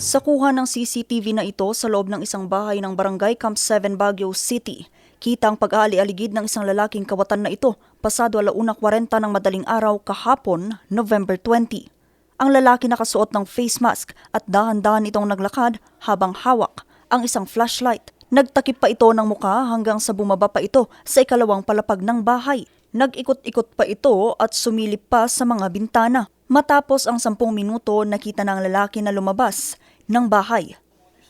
Sa kuha ng CCTV na ito sa loob ng isang bahay ng barangay Camp 7 Baguio City, kita ang pag-aali-aligid ng isang lalaking kawatan na ito pasado alauna 40 ng madaling araw kahapon, November 20. Ang lalaki nakasuot ng face mask at dahan-dahan itong naglakad habang hawak ang isang flashlight. Nagtakip pa ito ng muka hanggang sa bumaba pa ito sa ikalawang palapag ng bahay. Nag-ikot-ikot pa ito at sumilip pa sa mga bintana. Matapos ang sampung minuto, nakita ng lalaki na lumabas ng bahay.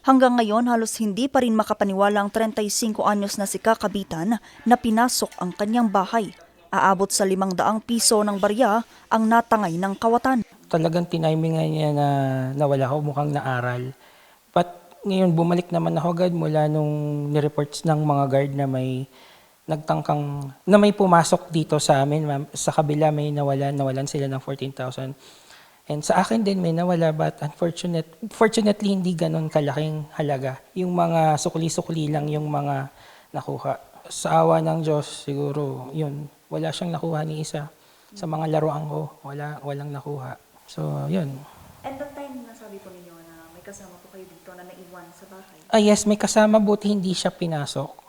Hanggang ngayon, halos hindi pa rin makapaniwala ang 35 anyos na si Kakabitan na pinasok ang kanyang bahay. Aabot sa 500 piso ng barya ang natangay ng kawatan. talagang tinimingan niya na nawala ako, mukhang naaral. But ngayon, bumalik naman ako agad mula nung nireports ng mga guard na may nagtangkang, na may pumasok dito sa amin. ma'am. Sa kabila may nawalan, nawalan sila ng 14,000. And sa akin din may nawala but unfortunate, fortunately hindi ganon kalaking halaga. Yung mga sukli-sukli lang yung mga nakuha. Sa awa ng Diyos siguro, yun, wala siyang nakuha ni isa. Sa mga laruan ko, wala, walang nakuha. So, yun. And that time, nasabi po ninyo na may kasama po kayo dito na naiwan sa bahay. Ah, yes, may kasama buti hindi siya pinasok.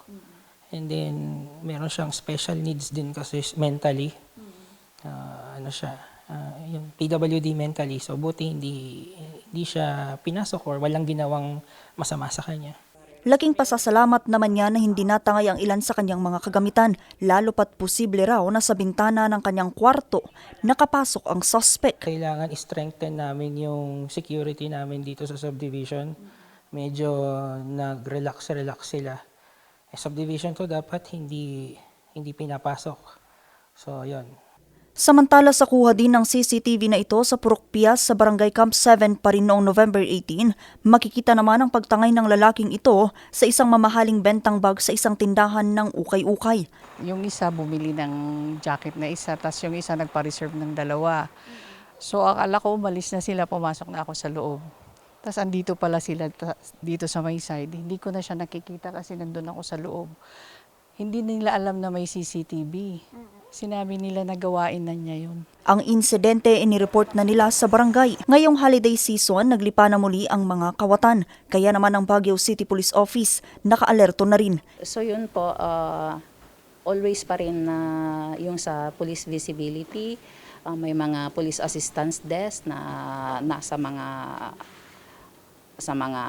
And then, meron siyang special needs din kasi mentally. Ah, ano siya, ah, yung PWD mentally. So, buti hindi, hindi siya pinasok or walang ginawang masama sa kanya. Laking pasasalamat naman niya na hindi natangay ang ilan sa kanyang mga kagamitan, lalo pat posible raw na sa bintana ng kanyang kwarto nakapasok ang suspect. Kailangan strengthen namin yung security namin dito sa subdivision. Medyo nag-relax-relax sila. Eh, subdivision to dapat hindi hindi pinapasok. So, yun. Samantala sa kuha din ng CCTV na ito sa Purok Pias sa Barangay Camp 7 pa rin noong November 18, makikita naman ang pagtangay ng lalaking ito sa isang mamahaling bentang bag sa isang tindahan ng ukay-ukay. Yung isa bumili ng jacket na isa, tapos yung isa nagpa-reserve ng dalawa. So akala ko umalis na sila, pumasok na ako sa loob. Tapos andito pala sila ta- dito sa may side. Hindi ko na siya nakikita kasi nandun ako sa loob. Hindi nila alam na may CCTV. Sinabi nila na gawain na niya yun. Ang insidente inireport na nila sa barangay. Ngayong holiday season, naglipa na muli ang mga kawatan. Kaya naman ang Baguio City Police Office nakaalerto na rin. So yun po, uh, always pa rin na yung sa police visibility, uh, may mga police assistance desk na nasa mga sa mga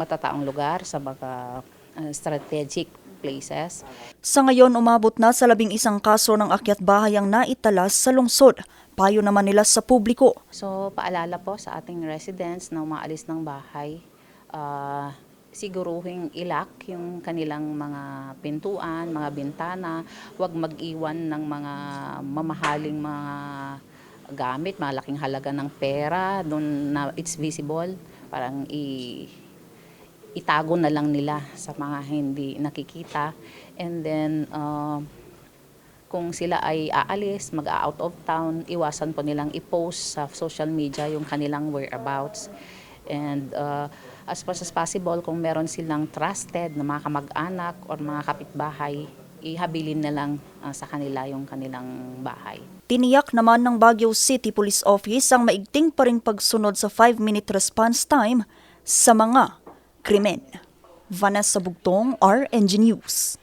matataong lugar, sa mga uh, strategic places. Sa ngayon, umabot na sa labing isang kaso ng akyat bahay ang naitalas sa lungsod. Payo naman nila sa publiko. So paalala po sa ating residents na umaalis ng bahay, uh, siguruhing ilak yung kanilang mga pintuan, mga bintana, huwag mag-iwan ng mga mamahaling mga gamit, malaking halaga ng pera, doon na it's visible, parang i itago na lang nila sa mga hindi nakikita. And then, uh, kung sila ay aalis, mag-out of town, iwasan po nilang i-post sa social media yung kanilang whereabouts. And uh, as much as possible, kung meron silang trusted na mga kamag-anak or mga kapitbahay, ihabilin na lang uh, sa kanila yung kanilang bahay. Tiniyak naman ng Baguio City Police Office ang maigting pa rin pagsunod sa 5-minute response time sa mga krimen. Vanessa Bugtong, RNG News.